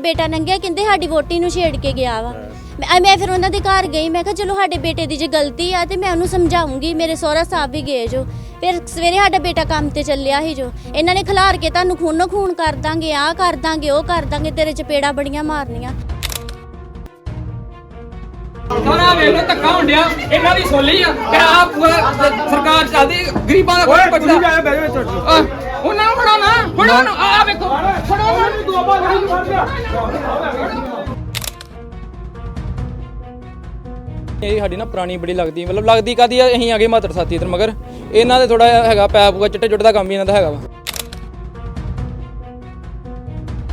ਬੇਟਾ ਨੰਗਿਆ ਕਹਿੰਦੇ ਸਾਡੀ ਵੋਟੀ ਨੂੰ ਛੇੜ ਕੇ ਗਿਆ ਵਾ। ਮੈਂ ਮੈਂ ਫਿਰ ਉਹਨਾਂ ਦੇ ਘਰ ਗਈ ਮੈਂ ਕਿਹਾ ਚਲੋ ਸਾਡੇ ਬੇਟੇ ਦੀ ਜੇ ਗਲਤੀ ਆ ਤੇ ਮੈਂ ਉਹਨੂੰ ਸਮਝਾਉਂਗੀ ਮੇਰੇ ਸਹੁਰਾ ਸਾਹਿਬ ਵੀ ਗਏ ਜੋ। ਫਿਰ ਸਵੇਰੇ ਸਾਡਾ ਬੇਟਾ ਕੰਮ ਤੇ ਚੱਲਿਆ ਸੀ ਜੋ। ਇਹਨਾਂ ਨੇ ਖਿਲਾਰ ਕੇ ਤੁਹਾਨੂੰ ਖੂਨੋ ਖੂਨ ਕਰ ਦਾਂਗੇ ਆਹ ਕਰ ਦਾਂਗੇ ਉਹ ਕਰ ਦਾਂਗੇ ਤੇਰੇ ਚਪੇੜਾ ਬੜੀਆਂ ਮਾਰਨੀਆਂ। ਸਾਰਾ ਵੇਖ ਲੋ ਧੱਕਾ ਹੁੰਦਿਆ ਇਹਨਾਂ ਦੀ ਸੋਲੀ ਆ। ਕਿ ਆ ਪੂਰਾ ਸਰਕਾਰ ਚੱਲਦੀ ਗਰੀਬਾਂ ਦਾ ਕੋਈ ਪੁੱਛਦਾ ਆਹ, ਉਹਨਾਂ ਨੂੰ ਫੜੋ ਨਾ ਫੜੋ ਨਾ ਆ ਵੇਖੋ। ਫੜੋ ਉਹਨਾਂ। ਨੂੰ ਦੋ ਇਹ ਸਾਡੀ ਨਾ ਪੁਰਾਣੀ ਬੜੀ ਲੱਗਦੀ ਮਤਲਬ ਲੱਗਦੀ ਕਾਦੀ ਆ? ਅਸੀਂ ਆ ਗਏ ਮਾਤਰ ਸਾਥੀ ਇਧਰ ਮਗਰ। ਇਹਨਾਂ ਦੇ ਥੋੜਾ ਹੈਗਾ ਪੈਪ ਪੂਆ ਚਿੱਟੇ ਚੁੱਟੇ ਦਾ ਕੰਮ ਹੀ ਇਹਨਾਂ ਦਾ ਹੈਗਾ ਵਾ।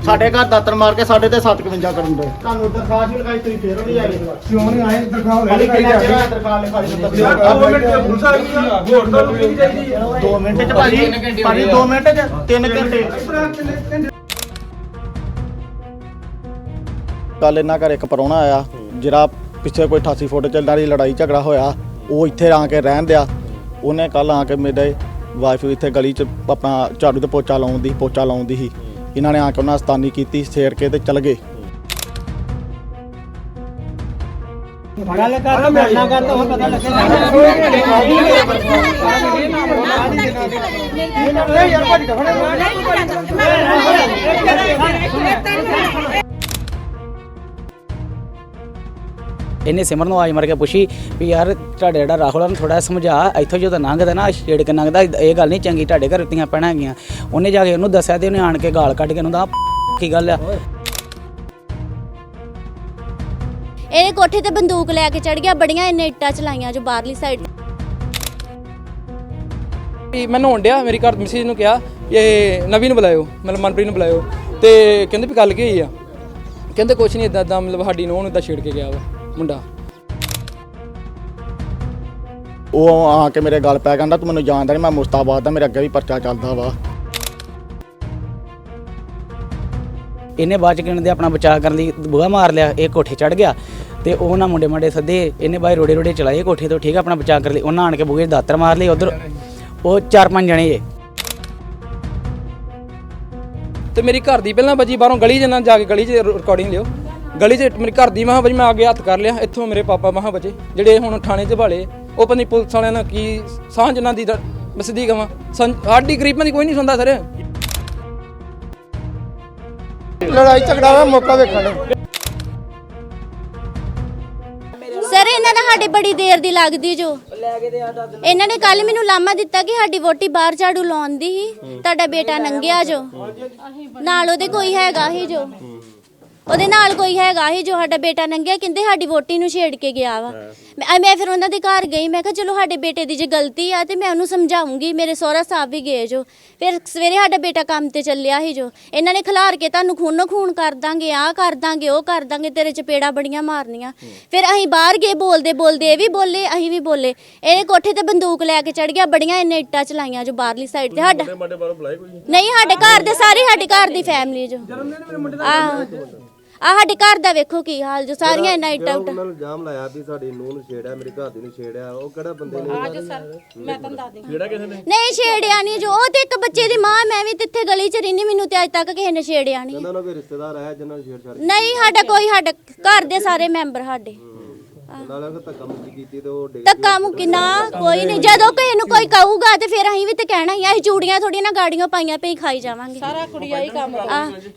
ਸਾਡੇ ਘਰ ਦਾਤਰ ਮਾਰ ਕੇ ਸਾਡੇ ਤੇ 751 ਕਰਨ ਦੇ। ਤੁਹਾਨੂੰ ਦਰਖਾਸਤ ਵੀ ਲਗਾਈ ਤੁਸੀਂ ਫੇਰ ਨਹੀਂ ਆਏ ਕਿਉਂ ਨਹੀਂ ਆਏ? ਦਿਖਾਓ ਲੈ ਕੇ ਜਿਹੜਾ ਦਰਖਾਸਤ ਲਿਖਾਈ ਯਾਰ ਦੋ ਮਿੰਟ ਦੀ ਪੁਲਿਸ ਆ ਗਈ ਹੋਰ ਤਾਂ ਰੁਕੀ ਚਾਹੀਦੀ। ਆ 2 ਮਿੰਟ ਚ ਭਾਜੀ ਭਾਜੀ 2 ਮਿੰਟ ਚ 3 ਘੰਟੇ। ਕੱਲ ਇਹਨਾਂ ਘਰ ਇੱਕ ਪਰੋਣਾ ਆਇਆ ਜਿਹੜਾ ਪਿੱਛੇ ਕੋਈ 88 ਫੁੱਟ ਚੱਲਣ ਵਾਲੀ ਲੜਾਈ ਝਗੜਾ ਹੋਇਆ ਉਹ ਇੱਥੇ ਆ ਕੇ ਰਹਿਣ ਦਿਆ। ਉਹਨੇ ਕੱਲ ਆ ਕੇ ਮੇਰੇ ਵਾਈਫ ਇੱਥੇ ਗਲੀ ਚ ਆਪਣਾ ਝਾੜੂ ਤੇ ਪੋਚਾ ਲਾਉਣ ਦੀ ਪੋਚਾ ਲਾਉਣ ਦੀ ਸੀ। ਇਹਨਾਂ ਨੇ ਆ ਕੇ ਉਹਨਾਂ ਸਤਾਨੀ ਕੀਤੀ ਛੇੜ ਕੇ ਤੇ ਚਲ ਗਏ ਇਹਨੇ ਸਿਮਰ ਨੂੰ ਆਵਾਜ਼ ਮਾਰ ਕੇ ਪੁੱਛੀ ਵੀ ਯਾਰ ਤੁਹਾਡੇ ਜਿਹੜਾ ਰਾਹੁਲ ਨੂੰ ਥੋੜਾ ਸਮਝਾ ਇੱਥੋਂ ਜਦੋਂ ਲੰਘਦਾ ਨਾ ਛੇੜ ਕੇ ਲੰਘਦਾ ਇਹ ਗੱਲ ਨਹੀਂ ਚੰਗੀ ਤੁਹਾਡੇ ਘਰ ਰੁੱਤੀਆਂ ਪੈਣਾ ਹੈਗੀਆਂ। ਉਹਨੇ ਜਾ ਕੇ ਉਹਨੂੰ ਦੱਸਿਆ ਤੇ ਉਹਨੇ ਆਣ ਕੇ ਗਾਲ ਕੱਢ ਕੇ ਉਹਨੂੰ ਦਾ ਕੀ ਗੱਲ ਆ? ਇਹ ਕੋਠੇ ਤੇ ਬੰਦੂਕ ਲੈ ਕੇ ਚੜ ਗਿਆ ਬੜੀਆਂ ਇਹਨੇ ਇੱਟਾਂ ਚਲਾਈਆਂ ਜੋ ਬਾਹਰਲੀ ਸਾਈਡ ਵੀ ਮੈਂ ਨਹਾਉਣ ਡਿਆ ਮੇਰੀ ਘਰ ਮਿਸਿਸ ਨੂੰ ਕਿਹਾ ਵੀ ਇਹ ਨਵੀ ਨੂੰ ਬੁਲਾਇਓ ਮਤਲਬ ਮਨਪ੍ਰੀਤ ਨੂੰ ਬੁਲਾਇਓ। ਤੇ ਕਹਿੰਦੇ ਵੀ ਗੱਲ ਕੀ ਹੋਈ ਆ? ਕਹਿੰਦੇ ਕੁਛ ਨਹੀਂ ਇਦਾਂ ਦਾ ਮਤਲਬ ਸਾਡੀ ਨੂੰ ਇਦਾਂ ਛੇੜ ਕੇ ਗਿਆ ਵਾ। ਮੁੰਡਾ। ਉਹ ਆ ਕੇ ਮੇਰੇ ਗੱਲ ਪੈ ਕਹਿੰਦਾ ਤੂੰ ਮੈਨੂੰ ਜਾਣਦਾ ਨਹੀਂ ਮੈਂ ਮੁਸਤਾਬਾਦ ਦਾ ਮੇਰੇ ਅੱਗੇ ਵੀ ਪਰਚਾ ਚੱਲਦਾ ਵਾ। ਇਹਨੇ ਬਾਅਦ ਚ ਦੇ ਆਪਣਾ ਬਚਾਅ ਕਰਨ ਲਈ ਬੂਹਾ ਮਾਰ ਲਿਆ ਇਹ ਕੋਠੇ ਚੜ ਗਿਆ। ਤੇ ਉਹ ਨਾ ਮੁੰਡੇ ਮਾਡੇ ਸੱਦੇ ਇਹਨੇ ਬਾਈ ਰੋੜੇ ਰੋੜੇ ਚਲਾਏ ਕੋਠੇ ਤੋਂ ਠੀਕ ਆ ਆਪਣਾ ਬਚਾਅ ਕਰ ਲਈ। ਉਹਨਾਂ ਆਣ ਕੇ ਬੂਹੇ 'ਚ ਦਾਤਰ ਮਾਰ ਲਈ ਉਧਰ। ਉਹ ਚਾਰ ਪੰਜ ਜਣੇ ਏ ਤੇ ਮੇਰੀ ਘਰ ਦੀ ਪਹਿਲਾਂ ਭਾਜੀ ਬਾਹਰੋਂ ਗਲੀ 'ਚ ਨਾ ਜਾ ਕੇ ਗਲੀ 'ਚ ਰਿਕਾਰਡਿੰਗ ਲਿਓ। ਗਲੀ 'ਚ ਮੇਰੀ ਘਰ ਦੀ ਮਹਾ ਭਾਜੀ ਮੈਂ ਅੱਗੇ ਹੱਥ ਕਰ ਲਿਆ ਇੱਥੋਂ ਮੇਰੇ ਪਾਪਾ ਮਹਾ ਬਚੇ ਜਿਹੜੇ ਹੁਣ ਥਾਣੇ 'ਚ ਭਾਲੇ ਉਹ ਪਤਾ ਨਹੀਂ ਪੁਲਿਸ ਵਾਲਿਆਂ ਨਾਲ ਕੀ ਸਾਂਝ ਉਹਨਾਂ ਦੀ ਮੈਂ ਸਿੱਧੀ ਕਵਾਂ ਸਾਡੀ ਗਰੀਬਾਂ ਦੀ ਕੋਈ ਨਹੀਂ ਸੁਣਦਾ ਸਰ। ਲੜਾਈ ਝਗੜਾ ਦਾ ਮੌਕਾ ਵੇਖਣ ਸਰ ਇਹਨਾਂ ਨਾਲ ਸਾਡੇ ਬੜੀ ਦੇਰ ਦੀ ਲੱਗਦੀ ਜੋ। ਇਹਨਾਂ ਨੇ ਕੱਲ ਮੈਨੂੰ ਲਾਮਾ ਦਿੱਤਾ ਕਿ ਸਾਡੀ ਵੋਟੀ ਬਾਹਰ ਝਾੜੂ ਲਾਉਣ ਦੀ ਸੀ ਤੁਹਾਡਾ ਬੇਟਾ ਨੰਗਿਆ ਜੋ। ਨਾਲ ਉਹਦੇ ਕੋਈ ਹੈਗਾ ਸੀ ਜੋ। ਉਹਦੇ ਨਾਲ ਕੋਈ ਹੈਗਾ ਸੀ ਜੋ ਸਾਡਾ ਬੇਟਾ ਨੰਗਿਆ ਕਹਿੰਦੇ ਸਾਡੀ ਵੋਟੀ ਨੂੰ ਛੇੜ ਕੇ ਗਿਆ ਵਾ। ਮੈਂ ਮੈਂ ਫਿਰ ਉਹਨਾਂ ਦੇ ਘਰ ਗਈ ਮੈਂ ਕਿਹਾ ਚਲੋ ਸਾਡੇ ਬੇਟੇ ਦੀ ਜੇ ਗਲਤੀ ਆ ਤੇ ਮੈਂ ਉਹਨੂੰ ਸਮਝਾਉਂਗੀ ਮੇਰੇ ਸਹੁਰਾ ਸਾਹਿਬ ਵੀ ਗਏ ਜੋ। ਫਿਰ ਸਵੇਰੇ ਸਾਡਾ ਬੇਟਾ ਕੰਮ ਤੇ ਚੱਲਿਆ ਸੀ ਜੋ। ਇਹਨਾਂ ਨੇ ਖਿਲਾਰ ਕੇ ਤੁਹਾਨੂੰ ਖੂਨੋ ਖੂਨ ਕਰ ਦਾਂਗੇ ਆਹ ਕਰ ਦਾਂਗੇ ਉਹ ਕਰ ਦਾਂਗੇ ਤੇਰੇ ਚਪੇੜਾ ਬੜੀਆਂ ਮਾਰਨੀਆਂ। ਫਿਰ ਅਸੀਂ ਬਾਹਰ ਗਏ ਬੋਲਦੇ ਬੋਲਦੇ ਇਹ ਵੀ ਬੋਲੇ ਅਸੀਂ ਵੀ ਬੋਲੇ। ਇਹ ਕੋਠੇ ਤੇ ਬੰਦੂਕ ਲੈ ਕੇ ਚੜ ਗਿਆ ਬੜੀਆਂ ਇਹਨੇ ਇੱਟਾਂ ਚਲਾਈਆਂ ਜੋ ਬਾਹਰਲੀ ਸਾਈਡ ਤੇ ਸਾਡਾ ਨਹੀਂ ਸਾਡੇ ਘਰ ਦੇ ਸਾਰੇ ਸਾਡੇ ਘਰ ਦੀ ਫੈਮਿਲੀ ਜੋ। ਆਹ। ਆ ਸਾਡੇ ਘਰ ਦਾ ਵੇਖੋ ਕੀ ਹਾਲ ਜੋ ਸਾਰੀਆਂ ਇੱਟਾਂ ਉੱਟਾਂ ਉਹਨਾਂ ਨੂੰ ਇਲਜ਼ਾਮ ਲਾਇਆ ਵੀ ਸਾਡੀ ਨੂੰਹ ਨੂੰ ਛੇੜਿਆ ਮੇਰੀ ਘਰ ਦੀ ਨੂੰ ਛੇੜਿਆ ਉਹ ਕਿਹੜਾ ਬੰਦੇ ਨੇ? ਨਹੀਂ ਛੇੜਿਆ ਨਹੀਂ ਜੋ ਉਹ ਤੇ ਇੱਕ ਬੱਚੇ ਦੀ ਮਾਂ ਮੈਂ ਵੀ ਤਿੱਥੇ ਗਲੀ ਚ ਰਹਿੰਦੀ ਮੈਨੂੰ ਤੇ ਅੱਜ ਤੱਕ ਕਿਸੇ ਨੇ ਛੇੜਿਆ ਨਹੀਂ। ਉਹਨਾਂ ਦਾ ਕੋਈ ਰਿਸ਼ਤੇਦਾਰ ਆਇਆ ਜਿਨ੍ਹਾਂ ਨੂੰ ਛੇੜ ਛਾੜ ਨਹੀਂ ਸਾਡਾ ਕੋਈ ਸਾਡਾ ਘਰ ਦੇ ਸਾਰੇ ਮੈਂਬਰ ਸਾਡੇ। ਨਾਲੇ ਉਹ ਧੱਕਾ ਮੁੱਕੀ ਕੀਤੀ ਤੇ ਉਹ ਡਿੱਗ ਧੱਕਾ ਮੁੱਕੀ ਨਾ ਕੋਈ ਨਹੀਂ ਜਦੋਂ ਕਿਸੇ ਨੂੰ ਕੋਈ ਕਹੂਗਾ ਤੇ ਫਿਰ ਅਸੀਂ ਵੀ ਤੇ ਕਹਿਣਾ ਹੀ ਆ ਅਸੀਂ ਚੂੜੀਆਂ ਥੋੜੀਆਂ ਨਾ ਗਾੜੀਆਂ ਪਾਈਆਂ ਪਈ ਖਾਈ ਜਾਵਾਂਗੇ। ਸਾਰਾ ਕੁੜੀਆਂ ਹੀ ਕੰਮ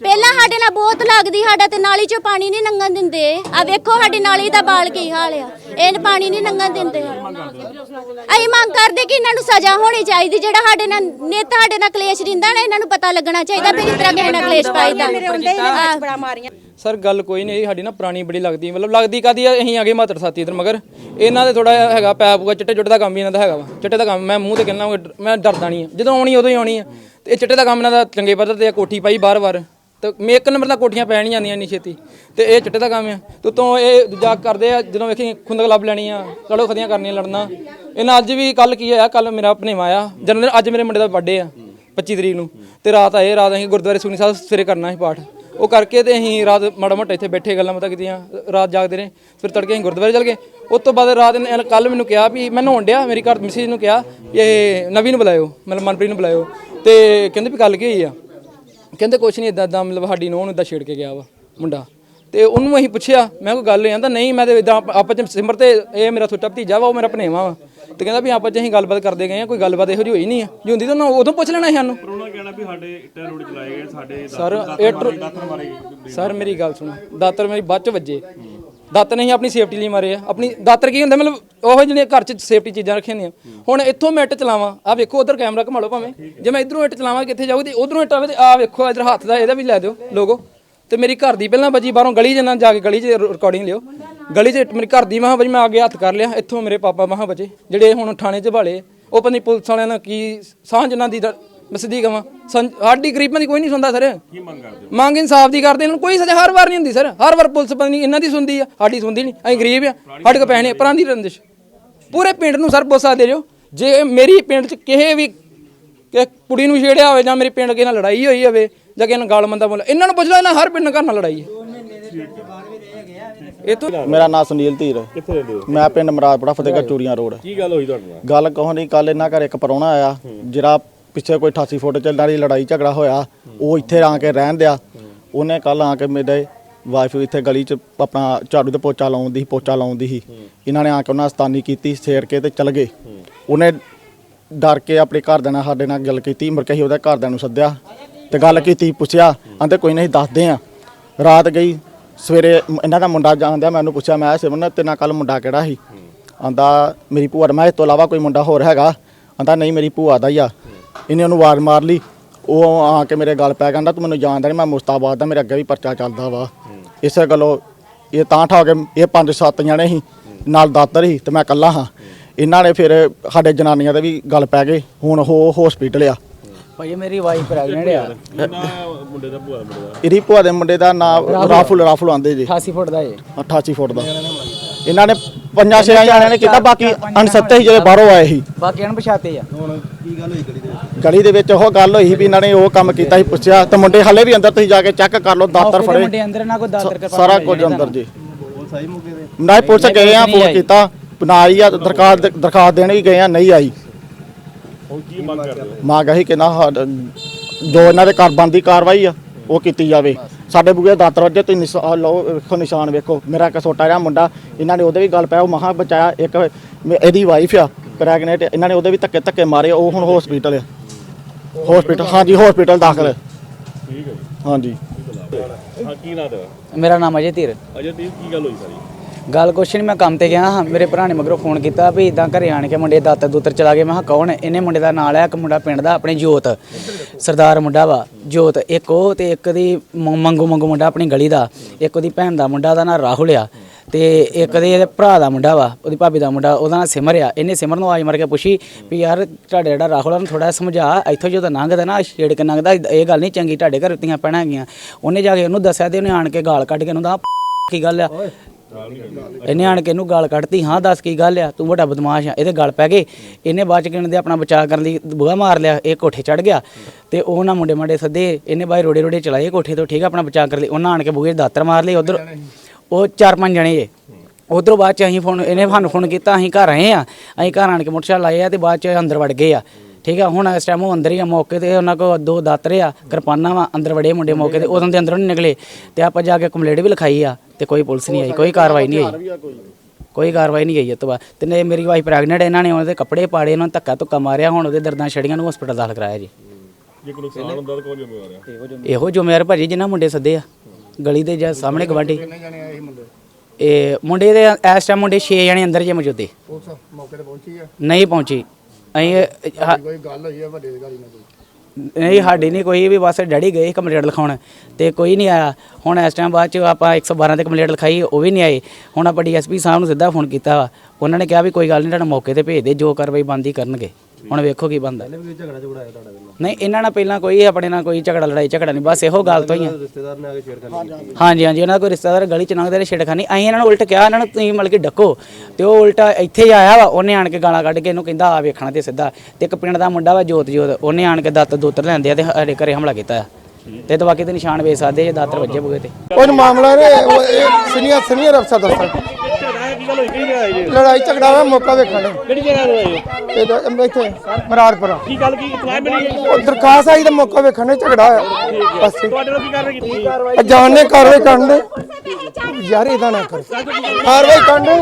ਪਹਿਲਾਂ ਸਾਡੇ ਨਾਲ ਬਹੁਤ ਲੱਗਦੀ ਸਾਡਾ ਤੇ ਨਾਲੀ ਚੋਂ ਪਾਣੀ ਨਹੀਂ ਲੰਘਣ ਦਿੰਦੇ। ਆ ਵੇਖੋ ਸਾਡੀ ਨਾਲੀ ਦਾ ਬਾਲ ਕੀ ਹਾਲ ਆ। ਇਹ ਪਾਣੀ ਨਹੀਂ ਲੰਘਣ ਦਿੰਦੇ। ਅਸੀਂ ਮੰਗ ਕਰਦੇ ਕਿ ਇਹਨਾਂ ਨੂੰ ਸਜ਼ਾ ਹੋਣੀ ਚਾਹੀਦੀ ਜਿਹੜਾ ਸਾਡੇ ਨਾਲ ਨਿੱਤ ਸਾਡੇ ਨਾਲ ਕਲੇਸ਼ ਰਿੰਦਾ ਨਾ ਇਹਨਾਂ ਨੂੰ ਪਤਾ ਲੱਗਣਾ ਚਾਹੀਦਾ ਵੀ ਇਸ ਤਰ੍ਹਾਂ ਕਿਸੇ ਨਾਲ ਕਲੇਸ਼ ਪਾਈਦਾ। ਆਹ। ਸਰ ਗੱਲ ਕੋਈ ਨਹੀਂ ਸਾਡੀ ਨਾ ਪੁਰਾਣੀ ਬੜੀ ਲੱਗਦੀ ਮਤਲਬ ਲੱਗਦੀ ਕਾਦੀ ਆ? ਅਸੀਂ ਆ ਗਏ ਮਾਤਰ ਸਾਥੀ ਇਧਰ ਮਗਰ ਇਹਨਾਂ ਦੇ ਥੋੜਾ ਹੈਗਾ ਪੈਪ ਪੂਆ ਚਿੱਟੇ ਚੁੱਟੇ ਦਾ ਕੰਮ ਵੀ ਇਹਨਾਂ ਦਾ ਹੈਗਾ ਵਾ। ਚਿੱਟੇ ਦਾ ਕੰਮ ਮੈਂ ਮੂੰਹ ਤੇ ਕਹਿੰਦਾ ਮੈਂ ਡਰਦਾ ਨਹੀਂ ਆ। ਜਦੋਂ ਆਉਣੀ ਉਦੋਂ ਹੀ ਆਉਣੀ ਆ। ਤੇ ਇਹ ਚਿੱਟੇ ਦਾ ਕੰਮ ਇਹਨਾਂ ਦਾ ਚੰਗੇ ਪੱਧਰ ਤੇ ਆ, ਕੋਠੀ ਪਾਈ ਬਾਰ-ਬਾਰ ਤੇ ਮੇ ਇੱਕ ਨੰਬਰ ਦਾ ਕੋਠੀਆਂ ਪੈ ਨਹੀਂ ਜਾਂਦੀਆਂ ਇੰਨੀ ਛੇਤੀ। ਤੇ ਇਹ ਚਿੱਟੇ ਦਾ ਕੰਮ ਆ। ਤੇ ਤੋਂ ਇਹ ਦੂਜਾ ਕਰਦੇ ਆ ਜਦੋਂ ਵੇਖੀ ਖੁੰਦਕ ਲੱਭ ਲੈਣੀ ਆ ਲੜੋ ਖਦੀਆਂ ਕਰਨੀਆਂ ਲੜਨਾ। ਇਹਨਾਂ ਅੱਜ ਵੀ ਕੱਲ ਕੀ ਹੋਇਆ ਕੱਲ ਮੇਰਾ ਭਣੇਵਾ ਆਇਆ ਜਨਮ ਦਿਨ ਅੱਜ ਮੇਰੇ ਮੁੰਡੇ ਦਾ ਬਰਥਡੇ ਆ 25 ਤਰੀਕ ਨੂੰ। ਤੇ ਰਾਤ ਆਏ ਰਾਤ ਅਸੀਂ ਗੁਰਦੁਆਰੇ ਸੁਖਨੀ ਸਾਹਿਬ ਸਵੇਰੇ ਕਰਨਾ ਸੀ ਪਾਠ। ਉਹ ਕਰਕੇ ਤੇ ਅਸੀਂ ਰਾਤ ਮਾੜਾ ਮੋਟਾ ਇੱਥੇ ਬੈਠੇ ਗੱਲਾਂ ਬਾਤਾਂ ਕੀਤੀਆਂ, ਰਾਤ ਜਾਗਦੇ ਰਹੇ, ਫਿਰ ਤੜਕੇ ਅਸੀਂ ਗੁਰਦੁਆਰੇ ਚਲ ਗਏ। ਉਸ ਤੋਂ ਬਾਅਦ ਰਾਤ ਨੇ ਕੱਲ ਮੈਨੂੰ ਕਿਹਾ ਵੀ ਮੈਂ ਨਹਾਉਣ ਡਿਆ, ਮੇਰੀ ਘਰ ਮਿਸਿਸ ਨੂੰ ਕਿਹਾ ਵੀ ਇਹ ਨਵੀ ਨੂੰ ਬੁਲਾਇਓ, ਮਤਲਬ ਮਨਪ੍ਰੀਤ ਨੂੰ ਬੁਲਾਇਓ। ਤੇ ਕਹਿੰਦੇ ਵੀ ਗੱਲ ਕੀ ਹੋਈ ਆ? ਕਹਿੰਦੇ ਕੁਛ ਨਹੀਂ ਇਦਾਂ ਦਾ ਮਤਲਬ ਸਾਡੀ ਨੂੰ ਇਦਾਂ ਛੇੜ ਕੇ ਗਿਆ ਵਾ ਮੁੰਡਾ। ਤੇ ਉਹਨੂੰ ਅਸੀਂ ਪੁੱਛਿਆ, ਮੈਂ ਕੋਈ ਗੱਲ ਹੋਈ ਆਂਦਾ ਨਹੀਂ, ਮੈਂ ਤੇ ਇਦਾਂ ਆਪਸ ਚ ਸਿਮਰ ਤੇ ਇਹ ਮੇਰਾ ਛੋਟਾ ਭਤੀਜਾ ਵਾ, ਉਹ ਮੇਰਾ ਭਣੇਵਾ ਵਾ। ਤੇ ਕਹਿੰਦਾ ਵੀ ਆਪਸ ਚ ਅਸੀਂ ਗੱਲਬਾਤ ਕਰਦੇ ਗਏ ਆ ਕੋਈ ਗੱਲਬਾਤ ਇਹੋ ਜਿਹੀ ਹੋਈ ਨਹੀਂ ਆ। ਜੇ ਹੁੰਦੀ ਤਾਂ ਉਹਨਾਂ ਉਦੋਂ ਪੁੱਛ ਲੈਣਾ ਸੀ ਸਾਨੂੰ। ਉਹਨਾਂ ਕਹਿਣਾ ਵੀ ਸਾਡੇ ਇੱਟਾਂ ਰੋਡ ਚਲਾਏ ਗਏ ਸਾਡੇ ਸਰ ਇਹ ਸਰ ਮੇਰੀ ਗੱਲ ਸੁਣੋ। ਦਾਤਰ ਮੇਰੀ ਬਾਅਦ ਚ ਵੱਜੇ। ਦਾਤਰ ਨਹੀਂ ਆਪਣੀ ਸੇਫਟੀ ਲਈ ਮਾਰੇ ਆ। ਆਪਣੀ ਦਾਤਰ ਕੀ ਹੁੰਦਾ? ਮਤਲਬ ਉਹ ਜਿਹੜੀਆਂ ਘਰ ਚ ਸੇਫਟੀ ਚੀਜ਼ਾਂ ਰੱਖੀਆਂ ਨੇ ਹੁਣ ਇੱਥੋਂ ਮੈਂ ਇੱਟ ਚਲਾਵਾਂ। ਆ ਵੇਖੋ ਉਧਰ ਕੈਮਰਾ ਘੁਮਾ ਲਓ ਭਾਵੇਂ। ਜੇ ਮੈਂ ਇਧਰੋਂ ਇੱਟ ਚਲਾਵਾਂ ਕਿੱਥੇ ਜਾਊਗੀ? ਤੇ ਉਧਰੋਂ ਇੱਟ ਆਵੇ ਤੇ ਆ ਵੇਖੋ ਇਧਰ ਹੱਥ ਦਾ ਇਹਦਾ ਵੀ ਲੈ ਦਿਓ ਲੋਗੋ ਤੇ ਮੇਰੀ ਘਰ ਦੀ ਪਹਿਲਾਂ ਵੱਜੀ ਬਾਹਰੋਂ ਗਲੀ 'ਚ ਨਾ ਜਾ ਕੇ ਗਲੀ 'ਚ ਰਿਕਾਰਡਿੰਗ ਲਿਓ। ਗਲੀ 'ਚ ਮੇਰੀ ਘਰ ਦੀ ਮਹਾਂ ਵੱਜੀ ਮੈਂ ਅੱਗੇ ਹੱਥ ਕਰ ਲਿਆ। ਇੱਥੋਂ ਮੇਰੇ ਪਾਪਾ ਮਹਾਂ ਬਚੇ ਜਿਹੜੇ ਹੁਣ ਥਾਣੇ 'ਚ ਭਾਲੇ ਉਹ ਪਤਾ ਨਹੀਂ ਪੁਲਿਸ ਵਾਲਿਆਂ ਨਾਲ ਕੀ ਸਾਂਝ ਉਹਨਾਂ ਦੀ ਦ- ਮੈਂ ਸਿੱਧੀ ਕਵਾਂ ਸਾਡੀ ਗਰੀਬਾਂ ਦੀ ਕੋਈ ਨਹੀਂ ਸੁਣਦਾ ਸਰ। ਕੀ ਮੰਗ ਕਰਦੇ ਮੰਗ ਇਨਸਾਫ ਦੀ ਕਰਦੇ ਇਹਨਾਂ ਨੂੰ ਕੋਈ ਸਜ਼ਾ ਹਰ ਵਾਰ ਨਹੀਂ ਹੁੰਦੀ ਸਰ। ਹਰ ਵਾਰ ਪੁਲਿਸ ਪਤਾ ਨਹੀਂ ਇਹਨਾਂ ਦੀ ਸੁਣਦੀ ਆ ਸਾਡੀ ਸੁਣਦੀ ਨਹੀਂ। ਅਸੀਂ ਗਰੀਬ ਆ ਸਾਡੇ ਕੋਲ ਪੈਸੇ ਪਰਾਂ ਦੀ ਰੰਦਿਸ਼ ਪੂਰੇ ਪਿੰਡ ਨੂੰ ਸਰ ਪੁੱਛ ਸਕਦੇ ਜੋ ਜੇ ਮੇਰੀ ਪਿੰਡ 'ਚ ਕਿਸੇ ਵੀ ਕਿ ਕੁੜੀ ਨੂੰ ਛੇੜਿਆ ਹੋਵੇ ਜਾਂ ਮੇਰੇ ਪਿੰਡ ਕੇ ਨਾਲ ਲੜਾਈ ਹੋਈ ਹੋਵੇ ਜਾਂ ਕਿਸੇ ਨਾਲ ਗਾਲ ਮੰਦਾ ਬੋਲ ਇਹਨਾਂ ਨੂੰ ਪੁੱਛ ਲਓ ਇਹਨਾਂ ਹਰ ਪਿੰਡ ਘਰ ਨਾਲ ਲੜਾਈ ਹੈ। ਇਹ ਤੋਂ ਮੇਰਾ ਨਾਮ ਸੁਨੀਲ ਧੀਰ ਕਿੱਥੇ ਰਹਿੰਦੇ ਹੋ? ਮੈਂ ਪਿੰਡ ਮਰਾਦਪੁਰਾ ਫਤਿਹਗੜ੍ਹ ਚੂੜੀਆਂ ਰੋਡ। ਕੀ ਗੱਲ ਹੋਈ ਤੁਹਾਡੇ ਨਾਲ? ਗੱਲ ਕਹੋ ਨਹੀਂ ਕੱਲ ਇਹਨਾਂ ਘਰ ਇੱਕ ਪਰੌਣਾ ਆਇਆ ਜਿਹੜਾ ਪਿੱਛੇ ਕੋਈ 88 ਫੁੱਟ ਚੱਲਣ ਦੀ ਲੜਾਈ ਝਗੜਾ ਹੋਇਆ ਉਹ ਇੱਥੇ ਆ ਕੇ ਰਹਿਣ ਦਿਆ। ਉਹਨੇ ਕੱਲ ਆ ਕੇ ਮੇਰੇ ਵਾਈਫ ਇੱਥੇ ਗਲੀ 'ਚ ਆਪਣਾ ਝਾੜੂ ਤੇ ਪੋਚਾ ਲਾਉਂਦੀ ਸੀ ਪੋਚਾ ਲਾਉਂਦੀ ਸੀ ਇਹਨਾਂ ਨੇ ਆ ਕੇ ਉਹਨਾਂ ਸਤਾਨੀ ਕੀਤੀ ਛੇੜ ਕੇ ਤੇ ਚਲ ਗਏ। ਉਹਨੇ ਡਰ ਕੇ ਆਪਣੇ ਘਰਦਿਆਂ ਨਾਲ ਸਾਡੇ ਨਾਲ ਗੱਲ ਕੀਤੀ ਮੁੜ ਕੇ ਅਸੀਂ ਉਹਦੇ ਘਰਦਿਆਂ ਨੂੰ ਸੱਦਿਆ ਤੇ ਗੱਲ ਕੀਤੀ ਪੁੱਛਿਆ ਆਂਦੇ ਕੋਈ ਨਹੀਂ ਦੱਸਦੇ ਆ। ਰਾਤ ਗਈ ਸਵੇਰੇ ਮ- ਇਹਨਾਂ ਦਾ ਮੁੰਡਾ ਜਾਂਦਿਆ ਮੈਨੂੰ ਪੁੱਛਿਆ, ਮੈਂ ਸਿਮਰਨ ਤੇ ਨਾਲ ਕੱਲ ਮੁੰਡਾ ਕਿਹੜਾ ਸੀ? ਆਂਦਾ, ਮੇਰੀ ਭੂਆ ਦਾ। ਮੈਂ ਇਸ ਤੋਂ ਇਲਾਵਾ ਕੋਈ ਮੁੰਡਾ ਹੋਰ ਹੈਗਾ? ਆਂਦਾ, ਨਹੀਂ, ਮੇਰੀ ਭੂਆ ਦਾ ਹੀ ਆ। ਇਹਨੇ ਉਹਨੂੰ ਵਾਰ ਮਾਰ ਲਈ। ਉਹ ਆ ਕੇ ਮੇਰੇ ਗੱਲ ਪੈ ਗਿਆ। ਕਹਿੰਦਾ ਤੂੰ ਮੈਨੂੰ ਜਾਣਦਾ ਨਹੀਂ ਮੈਂ ਮੁਸਤਾਬਾਦ ਦਾ, ਮੇਰੇ ਅੱਗੇ ਵੀ ਪਰਚਾ ਚੱਲਦਾ ਵਾ। ਇਸੇ ਗੱਲੋਂ ਇਹ ਤਾਂ ਠਾ ਕੇ ਇਹ ਪੰਜ ਸੱਤ ਜਣੇ ਸੀ, ਨਾਲ ਦਾਤਰ ਸੀ ਤੇ ਮੈਂ ਇਕੱਲਾ ਹਾਂ। ਇਹਨਾਂ ਨੇ ਫਿਰ ਸਾਡੇ ਜਨਾਨੀਆਂ ਦੇ ਵੀ ਗੱਲ ਪੈ ਗਏ। ਹੁਣ ਉਹ ਹਸਪੀਟਲ ਆ। ਭਾਈ ਮੇਰੀ ਵਾਈਫ ਪ੍ਰੈਗਨੈਂਟ ਆ। ਮੁੰਡੇ ਦਾ ਭੂਆ ਮੁੰਡੇ ਦਾ? ਇਹਦੀ ਭੂਆ ਦੇ ਮੁੰਡੇ ਦਾ ਨਾਮ ਰਾਫੁਲ ਰਾਫੁਲ ਆਂਦੇ ਜੀ। 88 ਫੁੱਟ ਦਾ ਏ 88 ਫੁੱਟ ਦਾ। ਇਹਨਾਂ ਨੇ ਪੰਜਾਂ ਛੇ ਜਣਿਆਂ ਨੇ ਕੀਤਾ ਬਾਕੀ ਅਣਸੱਤੇ ਸੀ ਜਿਹੜੇ ਬਾਹਰੋਂ ਆਏ ਸੀ। ਬਾਕੀ ਅਣਪਛਾਤੇ ਆ। ਗਲੀ ਦੇ ਵਿੱਚ? ਉਹ ਗੱਲ ਹੋਈ ਸੀ ਵੀ ਇਹਨਾਂ ਨੇ ਉਹ ਕੰਮ ਕੀਤਾ ਸੀ ਪੁੱਛਿਆ। ਤੇ ਮੁੰਡੇ ਹਲੇ ਵੀ ਅੰਦਰ ਤੁਸੀਂ ਜਾ ਕੇ ਚੈੱਕ ਕਰ ਲਓ ਦਾਤਰ ਫੜੇ। ਮੁੰਡੇ ਅੰਦਰ ਨਾ ਕੋਈ ਦਾਤਰ ਕਰ ਸਾਰਾ ਕੁਝ ਅੰਦਰ ਜੀ। ਨਾ ਹੀ ਪੁਲਿਸ ਗਏ ਆ ਫੋਨ ਕੀਤਾ। ਨਾ ਆਈ ਆ ਦਰਖਾਸਤ ਦਰਖਾਸਤ ਦੇਣ ਵੀ ਗਏ ਆ ਨਹੀਂ ਆਈ। ਹੁਣ ਕੀ ਮੰਗ ਅਸੀਂ ਕਿ ਨਾ ਸਾਡਾ- ਜੋ ਇਹਨਾਂ ਦੇ ਘਰ ਬੰਦੀ ਕਾਰਵਾਈ ਆ ਉਹ ਕੀਤੀ ਜਾਵੇ। ਸਾਡੇ ਬੁਗੇ ਦਾਤਰ ਵਜੇ ਤੇ ਨਿਸ਼ਾਨ ਲਓ ਵੇਖੋ ਨਿਸ਼ਾਨ ਵੇਖੋ ਮੇਰਾ ਇੱਕ ਛੋਟਾ ਜਿਹਾ ਮੁੰਡਾ ਇਹਨਾਂ ਨੇ ਉਹਦੇ ਵੀ ਗੱਲ ਪਿਆ ਉਹ ਮਹਾ ਬਚਾਇਆ ਇੱਕ ਮੇ- ਇਹਦੀ ਵਾਈਫ ਆ ਪ੍ਰੈਗਨੈਂਟ ਇਹਨਾਂ ਨੇ ਉਹਦੇ ਵੀ ਧੱਕੇ ਧੱਕੇ ਮਾਰੇ ਉਹ ਹੁਣ ਹਸਪੀਟਲ ਆ। ਹਸਪੀਟਲ ਹਾਂਜੀ ਹਸਪੀਟਲ ਦਾਖਲ। ਹੈ ਠੀਕ ਹੈ ਹਾਂਜੀ। ਜੀ ਹਾਂ ਕੀ ਮੇਰਾ ਨਾਮ ਅਜੇ ਧੀਰ। ਅਜੇ ਤੀ ਕੀ ਗੱਲ ਹੋਈ ਸਾਰੀ? ਗੱਲ ਕੁਛ ਨਹੀਂ ਮੈਂ ਕੰਮ ਤੇ ਗਿਆ ਹਾਂ। ਮੇਰੇ ਭਰਾ ਨੇ ਮਗਰੋਂ ਫੋਨ ਕੀਤਾ ਵੀ ਇਦਾਂ ਘਰੇ ਆਣ ਕੇ ਮੁੰਡੇ ਦਾਤਰ ਦੂਤਰ ਚਲਾ ਗਏ। ਮੈਂ ਕਿਹਾ, ਕੌਣ? ਇਹਨੇ ਮੁੰਡੇ ਦਾ ਨਾਂ ਲਿਆ ਇੱਕ ਮੁੰਡਾ ਪਿੰਡ ਦਾ, ਆਪਣੇ ਜੋਤ। ਸਰਦਾਰ ਮੁੰਡਾ ਵਾ। ਜੋਤ ਇੱਕ ਉਹ ਤੇ ਇੱਕ ਦੀ ਮ- ਮੰਗੂ ਮੰਗੂ ਮੁੰਡਾ ਆਪਣੀ ਗਲੀ ਦਾ। ਇੱਕ ਉਹਦੀ ਭੈਣ ਦਾ ਮੁੰਡਾ, ਉਹਦਾ ਨਾਂ ਰਾਹੁਲ ਆ। ਤੇ ਇੱਕ ਦੇ ਇਹਦੇ ਭਰਾ ਦਾ ਮੁੰਡਾ ਵਾ, ਉਹਦੀ ਭਾਬੀ ਦਾ ਮੁੰਡਾ, ਉਹਦਾ ਨਾਂ ਸਿਮਰ ਆ। ਇਹਨੇ ਸਿਮਰ ਨੂੰ ਆਵਾਜ਼ ਮਾਰ ਕੇ ਪੁੱਛੀ ਵੀ ਯਾਰ, ਤੁਹਾਡੇ ਜਿਹੜਾ ਰਾਹੁਲ ਆ ਨੂੰ ਥੋੜਾ ਸਮਝਾ। ਇੱਥੋਂ ਜਦੋਂ ਲੰਘਦਾ ਨਾ ਛੇੜ ਕੇ ਲੰਘਦਾ, ਇਹ ਗੱਲ ਨਹੀਂ ਚੰਗੀ, ਤੁਹਾਡੇ ਘਰ ਉੱਤੀਆਂ ਪੈਣਾ ਹੈਗੀਆਂ। ਉਹਨੇ ਜਾ ਕੇ ਉਹਨੂੰ ਦੱਸਿਆ ਤੇ ਉਹਨੇ ਆਣ ਕੇ ਗਾਲ ਕੱਢ ਕੇ ਉਹਨੂੰ ਦਾ ਕੀ ਗੱਲ ਆ? ਇਹਨੇ ਆਣ ਕੇ ਇਹਨੂੰ ਗਾਲ ਕੱਢਤੀ, ਹਾਂ, ਦੱਸ ਕੀ ਗੱਲ ਆ? ਤੂੰ ਵੱਡਾ ਬਦਮਾਸ਼ ਆ। ਇਹਦੇ ਗਲ ਪੈ ਗਏ। ਇਹਨੇ ਬਾਅਦ ਚ ਕਿਹਨੇ ਦੇ ਆਪਣਾ ਬਚਾਅ ਕਰਨ ਲਈ ਬੁਗਾ ਮਾਰ ਲਿਆ, ਇਹ ਕੋਠੇ ਚੜ ਗਿਆ। ਤੇ ਉਹ ਨਾ ਮੁੰਡੇ ਮੁੰਡੇ ਸੱਦੇ, ਇਹਨੇ ਬਾਈ ਰੋੜੇ ਰੋੜੇ ਚਲਾਏ ਕੋਠੇ ਤੋਂ, ਠੀਕ ਆ, ਆਪਣਾ ਬਚਾਅ ਕਰ ਲਈ। ਉਹਨਾਂ ਆਣ ਕੇ ਬੁਗੇ ਦਾਤਰ ਮਾਰ ਲਈ ਉਧਰ ਉਹ ਚਾਰ ਪੰਜ ਜਣੇ ਜੇ। ਉਧਰੋਂ ਬਾਅਦ ਚ ਅਸੀਂ ਫੋਨ, ਇਹਨੇ ਸਾਨੂੰ ਫੋਨ ਕੀਤਾ, ਅਸੀਂ ਘਰ ਆਏ ਆ। ਅਸੀਂ ਘਰ ਆਣ ਕੇ ਮੋਟਰਸਾਈਕਲ ਲਾਏ ਆ ਤੇ ਬਾਅਦ ਚ ਅੰਦਰ ਵੜ ਗਏ ਆ। ਠੀਕ ਆ, ਹੁਣ ਇਸ ਟਾਈਮ ਉਹ ਅੰਦਰ ਹੀ ਆ ਮੌਕੇ ਤੇ, ਉਹਨਾਂ ਕੋ ਦੋ ਦਾਤਰੇ ਆ, ਕਿਰਪਾਨਾਂ ਵਾ, ਅੰਦਰ ਵੜੇ ਮੁੰਡੇ ਮੌਕੇ ਤੇ, ਉਦੋਂ ਦੇ ਅੰਦਰੋਂ ਨਹੀਂ ਨਿਕਲੇ। ਤੇ ਆਪਾਂ ਜਾ ਕੇ ਕੰਪਲੇਂਟ ਵੀ ਲਿਖਾਈ ਆ। ਤੇ ਕੋਈ ਪੁਲਿਸ ਨਹੀਂ ਆਈ ਕੋਈ ਕਾਰਵਾਈ ਨਹੀਂ ਆਈ ਕੋਈ। ਕਾਰਵਾਈ ਨਹੀਂ ਗਈ ਇਹ ਤੋਂ ਬਾਅਦ। ਤੇ ਨੇ ਮੇਰੀ ਵਾਈਫ ਪ੍ਰੈਗਨੈਂਟ ਇਹਨਾਂ ਨੇ ਉਹਨਾਂ ਦੇ ਕੱਪੜੇ ਪਾੜੇ ਉਹਨਾਂ ਨੂੰ ਧੱਕਾ ਧੁੱਕਾ ਮਾਰਿਆ ਹੁਣ ਉਹਦੇ ਦਰਦਾਂ ਛੜੀਆਂ ਨੂੰ ਹਸਪੀਟਲ ਦਾਖਲ ਕਰਾਇਆ ਜੀ। ਜੇ ਕੋਈ ਨੁਕਸਾਨ ਹੁੰਦਾ ਤਾਂ ਕੌਣ ਜ਼ਿੰਮੇਵਾਰ ਆ। ਇਹੋ ਜੋ ਮੇਰ ਭਾਜੀ ਜਿਨ੍ਹਾਂ ਮੁੰਡੇ ਸੱਦੇ ਆ ਗਲੀ ਦੇ ਜਾਂ ਸਾਹਮਣੇ ਗਵਾਂਢੀ ਇਹ ਮੁੰਡੇ ਦੇ ਇਸ ਟਾਈਮ ਮੁੰਡੇ 6 ਜਣੇ ਅੰਦਰ ਜੇ ਮੌਜੂਦੇ ਪੁਲਿਸ ਮੌਕੇ ਤੇ ਪਹੁੰਚੀ ਆ? ਨਹੀਂ ਪਹੁੰਚੀ। ਅਸੀਂ ਹਾ- ਕੋਈ ਗੱਲ ਹੋਈ ਆ ਵੱਡੇ ਅਧਿਕਾਰੀ ਨਾਲ ਕੋਈ? ਨਹੀਂ, ਸਾਡੀ ਨਹੀਂ ਕੋਈ ਵੀ ਬਸ ਡੈਡੀ ਗਏ ਕੰਪਲੇਂਟ ਲਿਖਾਉਣ ਤੇ ਕੋਈ ਨਹੀਂ ਆਇਆ। ਹੁਣ ਇਸ ਟਾਈਮ ਬਾਅਦ ਚ ਆਪਾਂ 112 ਤੇ ਕੰਪਲੇਂਟ ਲਿਖਾਈ, ਉਹ ਵੀ ਨਹੀਂ ਆਏ। ਹੁਣ ਆਪਾਂ ਡੀਐਸਪੀ ਸਾਹਿਬ ਨੂੰ ਸਿੱਧਾ ਫੋਨ ਕੀਤਾ ਵਾ। ਉਹਨਾਂ ਨੇ ਕਿਹਾ ਵੀ ਕੋਈ ਗੱਲ ਨਹੀਂ ਤੁਹਾਡਾ ਮੌਕੇ ਤੇ ਭੇਜ ਦੇ, ਜੋ ਕਾਰਵਾਈ ਬੰਦੀ ਕਰਨਗੇ। ਹੁਣ ਵੇਖੋ ਕੀ ਬੰਦਾ। ਨਹੀਂ ਇਹਨਾਂ ਨਾਲ ਪਹਿਲਾਂ ਕੋਈ ਆਪਣੇ ਨਾਲ ਕੋਈ ਝਗੜਾ ਲੜਾਈ ਝਗੜਾ ਨਹੀਂ ਬਸ ਇਹੋ ਗੱਲ ਤੋਂ ਹੀ ਆ। ਰਿਸ਼ਤੇਦਾਰ ਨੇ ਆ ਕੇ ਛੇੜਖਾਨੀ ਕੀਤੀ। ਹਾਂਜੀ। ਹਾਂਜੀ ਉਹਨਾਂ ਦਾ ਕੋਈ ਰਿਸ਼ਤੇਦਾਰ ਗਲੀ ਚ ਲੰਘਦੇ ਨੇ ਛੇੜਖਾਨੀ ਅਸੀਂ ਇਹਨਾਂ ਨੂੰ ਉਲਟ ਕਿਹਾ ਇਹਨਾਂ ਨੂੰ ਤੁਸੀਂ ਮਤਲਬ ਕਿ ਡੱਕੋ। ਤੇ ਉਹ ਉਲਟਾ ਇੱਥੇ ਹੀ ਆਇਆ ਵਾ ਉਹਨੇ ਆਣ ਕੇ ਗਾਲਾਂ ਕੱਢ ਕੇ ਇਹਨੂੰ ਕਹਿੰਦਾ ਆ ਵੇਖਣਾ ਤੇ ਸਿੱਧਾ। ਤੇ ਇੱਕ ਪਿੰਡ ਦਾ ਮੁੰਡਾ ਵਾ ਜੋਤ ਜੋਤ ਉਹਨੇ ਆਣ ਕੇ ਦਾਤਰ ਦੋਤਰ ਲੈਂਦੇ ਆ ਤੇ ਸਾਡੇ ਘਰੇ ਹਮਲਾ ਕੀਤਾ ਆ। ਤੇ ਤੇ ਬਾਕੀ ਤੇ ਨਿਸ਼ਾਨ ਵੇਚ ਸਕਦੇ ਜੇ ਦਾਤਰ ਵੱਜੇ ਬੁਗੇ ਤੇ। ਕੁਝ ਮਾਮਲਾ ਨੇ ਉਹ ਇਹ ਸੀਨੀਅਰ ਸੀਨੀਅਰ ਅਫਸਰ ਦੱਸਣ ਕੀ ਗੱਲ ਹੋਈ? ਕਿਹੜੀ ਜਗ੍ਹਾ ਆਏ ਜੀ ਲੜਾਈ ਝਗੜਾ ਹੋਇਆ ਮੌਕਾ ਵੇਖਣ ਕਿਹੜੀ ਜਗ੍ਹਾ ਤੋਂ ਆਏ ਹੋ? ਇਹ ਇੱਥੇ ਮਰਾਦਪੁਰਾ ਕੀ ਗੱਲ ਕੀ ਇਤਲਾਹ ਮਿਲੀ? ਹੈ? ਉਹ ਦਰਖਾਸਤ ਆਈ ਤਾਂ ਮੌਕਾ ਵੇਖਣ ਨੇ ਝਗੜਾ ਹੋਇਆ। ਬਸ ਤੁਹਾਡੇ ਨਾਲ ਕੀ ਕਾਰਵਾਈ ਕੀਤੀ ਜਾਨ ਨੇ ਕਾਰਵਾਈ ਕਰਨ ਦੇ। ਯਾਰ ਇਹਦਾ ਨਾ ਕਰ। ਕਾਰਵਾਈ ਕਰਨ ਦੇ।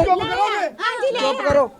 ਚੁੱਪ ਕਰੋ।